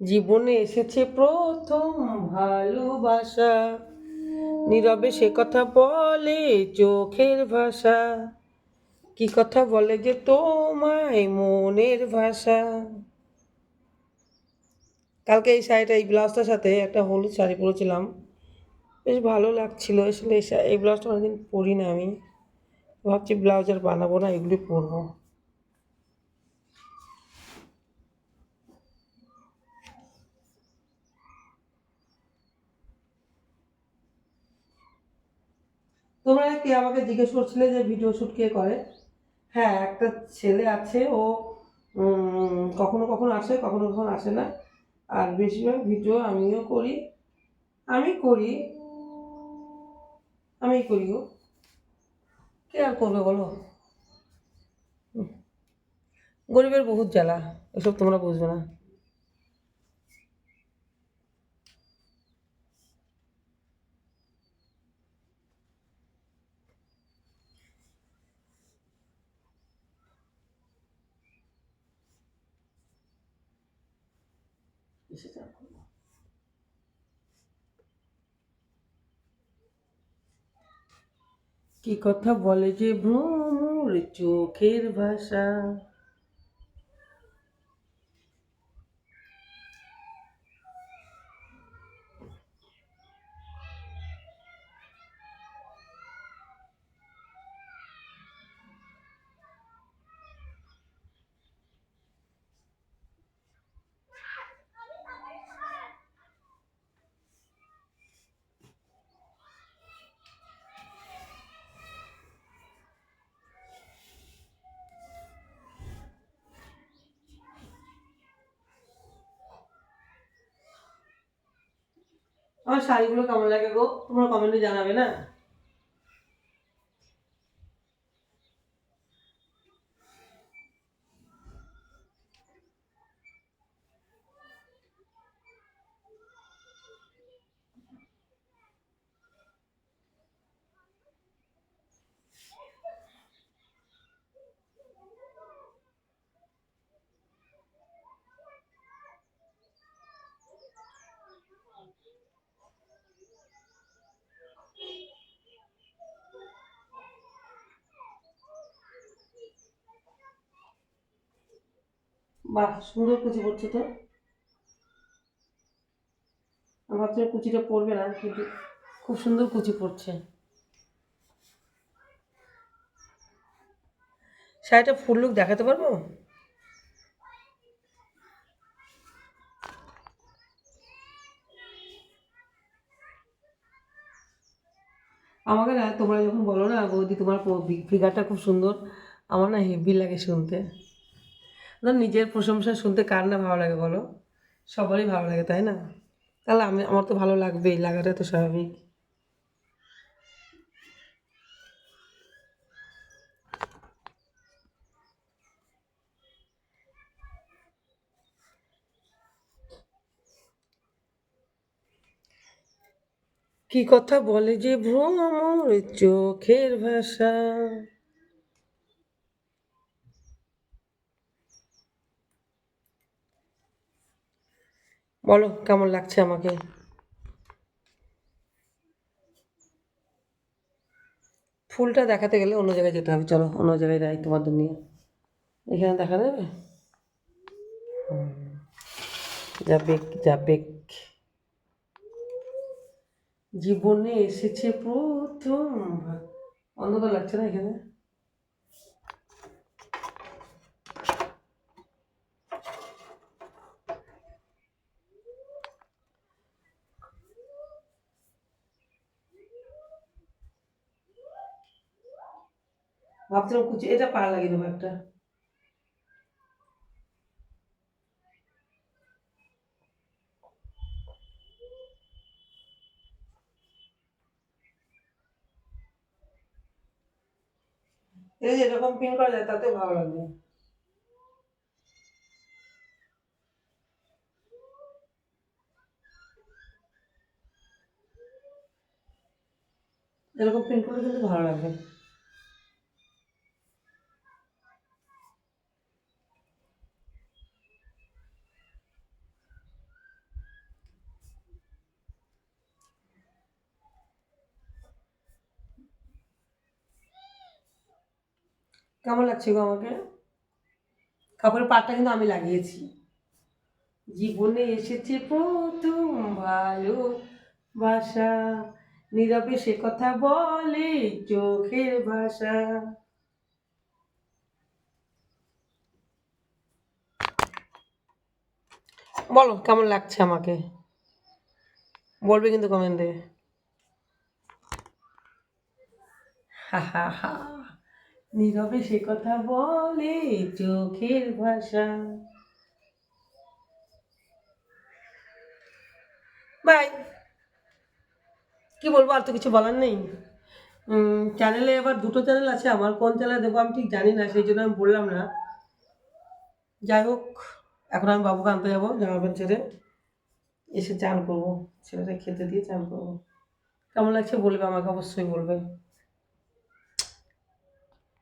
জীবনে এসেছে প্রথম ভালোবাসা। নীরবে সে কথা বলে চোখের ভাষা। কি কথা বলে যে তোমায় মনের ভাষা? কালকে এই শাড়িটা, এই ব্লাউজটার সাথে একটা হলুদ শাড়ি পরেছিলাম। বেশ ভালো লাগছিল, আসলে এই ব্লাউজটা অনেকদিন পরি না আমি। ভাবছি ব্লাউজ আর বানাবো না এগুলি পরবো। তোমরা কে আমাকে জিজ্ঞেস করছিলে যে ভিডিও শ্যুট কে করে? হ্যাঁ একটা ছেলে আছে, ও কখনো কখনো আসে, কখনো কখনো আসে না। আর বেশিরভাগ ভিডিও আমিও করি। আমি করি। আমি করি গো। কে আর করবে বলো। গরিবের বহুত জ্বালা, এসব তোমরা বুঝবে না। করব। কি কথা বলে যে ভ্রমর চোখের ভাষা আমার শাড়িগুলো কেমন লাগে গো? তোমরা কমেন্টে জানাবে না? বাহ, সুন্দর কুচি পড়ছে তো। আমি ভাবছিলাম কুচিটা পড়বে না, কিন্তু খুব সুন্দর কুচি পড়ছে। শাড়িটা ফুল লুক দেখাতে পারব? আমাকে না, তোমরা যখন বলো না, বৌদি তোমার ফিগারটা খুব সুন্দর, আমার না হেভি লাগে শুনতে। নিজের প্রশংসা শুনতে কার না ভালো লাগে বলো? সবারই ভালো লাগে, তাই না? তাহলে আমি, আমার তো ভালো লাগবেই, লাগাটা তো স্বাভাবিক। কি কথা বলে যে ভ্রমর চোখের ভাষা? বলো, কেমন লাগছে আমাকে? ফুলটা দেখাতে গেলে অন্য জায়গায় যেতে হবে। চলো, অন্য জায়গায় যাই তোমাদের নিয়ে। এখানে দেখা যাবে? হুম। যাবে যাবে। জীবনে এসেছে প্রথম। অন্ধকার লাগছে না এখানে? ভাবছিলাম কুচি এটা পা লাগিয়ে দেবো একটা এই যে এরকম পিন করা যায় তাতেও ভালো লাগবে এরকম পিন করলে কিন্তু ভালো লাগবে কেমন লাগছে গো আমাকে? কাপড়ের পাটটা কিন্তু আমি লাগিয়েছি। জীবনে এসেছে প্রথম ভালো বাসা নীরবে সে কথা বলে চোখের ভাষা। বলো, কেমন লাগছে আমাকে? বলবে কিন্তু কমেন্টে হা হা হা। নীরবে সে কথা বলে চোখের ভাষা। বাই। কি বলব, আর তো কিছু বলার নেই। চ্যানেলে এবার দুটো চ্যানেল আছে, আমার কোন চ্যানেলে দেবো আমি ঠিক জানি না, সেই জন্য আমি বললাম না। যাই হোক, এখন আমি বাবুকে আনতে যাব জামা প্যান্ট ছেড়ে এসে চান করব ছেলেটা খেতে দিয়ে চান করব। কেমন লাগছে বলবে আমাকে? অবশ্যই বলবে।